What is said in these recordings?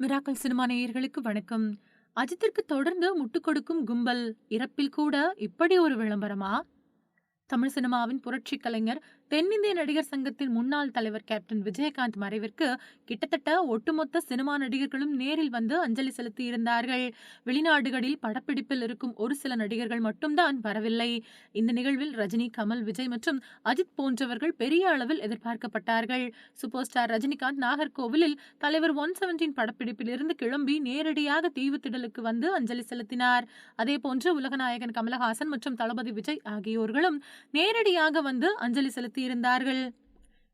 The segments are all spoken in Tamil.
மிராக்கல் சினிமா நேயர்களுக்கு வணக்கம். அஜித்திற்கு தொடர்ந்து முட்டுக் கொடுக்கும் கும்பல் இறப்பில் கூட இப்படி ஒரு விளம்பரமா? தமிழ் சினிமாவின் புரட்சி கலைஞர் தென்னிந்திய நடிகர் சங்கத்தின் முன்னாள் தலைவர் கேப்டன் விஜயகாந்த் மறைவிற்கு கிட்டத்தட்ட ஒட்டுமொத்த சினிமா நடிகர்களும் நேரில் வந்து அஞ்சலி செலுத்தி இருந்தார்கள். வெளிநாடுகளில் படப்பிடிப்பில் இருக்கும் ஒரு சில நடிகர்கள் மட்டும்தான் வரவில்லை. இந்த நிகழ்வில் ரஜினி கமல் விஜய் மற்றும் அஜித் போன்றவர்கள் பெரிய அளவில் எதிர்பார்க்கப்பட்டார்கள். சூப்பர் ஸ்டார் ரஜினிகாந்த் நாகர்கோவிலில் தலைவர் ஒன் செவன்டீன் படப்பிடிப்பில் இருந்து கிளம்பி நேரடியாக தீவுத்திடலுக்கு வந்து அஞ்சலி செலுத்தினார். அதே போன்று உலகநாயகன் கமலஹாசன் மற்றும் தளபதி விஜய் ஆகியோர்களும் நேரடியாக வந்து அஞ்சலி செலுத்தியிருந்தார்கள்.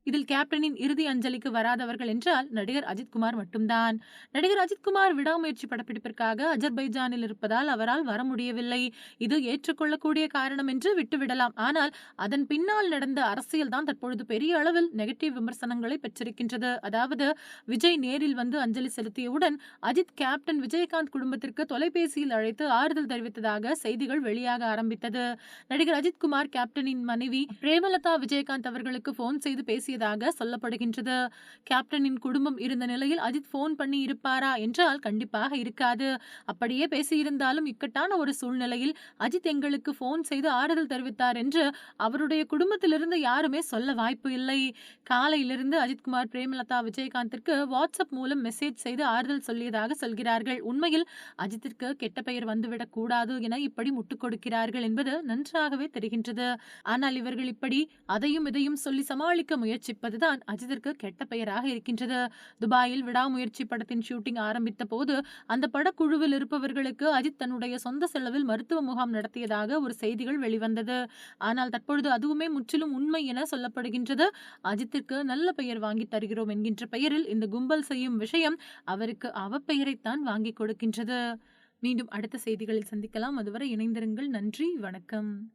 இதில் கேப்டனின் இறுதி அஞ்சலிக்கு வராதவர்கள் என்றால் நடிகர் அஜித்குமார் மட்டும்தான். நடிகர் அஜித்குமார் விடாமுயற்சி படப்பிடிப்பிற்காக அஜர்பைஜானில் இருப்பதால் அவரால் வர முடியவில்லை. இது ஏற்றுக்கொள்ளக்கூடிய காரணம் என்று விட்டுவிடலாம். ஆனால் அதன் பின்னால் நடந்த அரசியல் தான் தற்பொழுது பெரிய அளவில் நெகட்டிவ் விமர்சனங்களை பெற்றிருக்கின்றது. அதாவது விஜய் நேரில் வந்து அஞ்சலி செலுத்தியவுடன் அஜித் கேப்டன் விஜயகாந்த் குடும்பத்திற்கு தொலைபேசியில் அழைத்து ஆறுதல் தெரிவித்ததாக செய்திகள் வெளியாக ஆரம்பித்தது. நடிகர் அஜித்குமார் கேப்டனின் மனைவி பிரேமலதா விஜயகாந்த் அவர்களுக்கு போன் செய்து பேசிய பேசியதாக சொல்லப்படுகின்றது. கேப்டனின் குடும்பம் இருந்த நிலையில் அஜித் போன் பண்ணி இருப்பாரா என்றால் கண்டிப்பாக இருக்காது. அப்படியே பேசியிருந்தாலும் இக்கட்டான ஒரு சூழ்நிலையில் அஜித் எங்களுக்கு போன் செய்து ஆறுதல் தெரிவித்தார் என்று அவருடைய குடும்பத்திலிருந்து யாருமே சொல்ல வாய்ப்பு இல்லை. காலையிலிருந்து அஜித்குமார் பிரேமலதா விஜயகாந்திற்கு வாட்ஸ்அப் மூலம் மெசேஜ் செய்து ஆறுதல் சொல்லியதாக சொல்கிறார்கள். உண்மையில் அஜித்திற்கு கெட்ட பெயர் வந்துவிடக் கூடாது என இப்படி முட்டுக் கொடுக்கிறார்கள் என்பது நன்றாகவே தெரிகின்றது. ஆனால் இவர்கள் இப்படி அதையும் இதையும் சொல்லி சமாளிக்க முயற்சி முயற்சிப்பதுதான் அஜித்திற்கு கெட்ட பெயராக இருக்கின்றது. துபாயில் விடாமுயற்சி படத்தின் ஷூட்டிங் ஆரம்பித்த போது அந்த படக்குழுவில் இருப்பவர்களுக்கு அஜித் தன்னுடைய சொந்த செலவில் மருத்துவ முகாம் நடத்தியதாக ஒரு செய்திகள் வெளிவந்தது. ஆனால் தற்பொழுது அதுவுமே முற்றிலும் உண்மை என சொல்லப்படுகின்றது. அஜித்திற்கு நல்ல பெயர் வாங்கி தருகிறோம் என்கின்ற பெயரில் இந்த கும்பல் செய்யும் விஷயம் அவருக்கு அவப்பெயரைத்தான் வாங்கி கொடுக்கின்றது. மீண்டும் அடுத்த செய்திகளில் சந்திக்கலாம். அதுவரை இணைந்திருங்கள். நன்றி. வணக்கம்.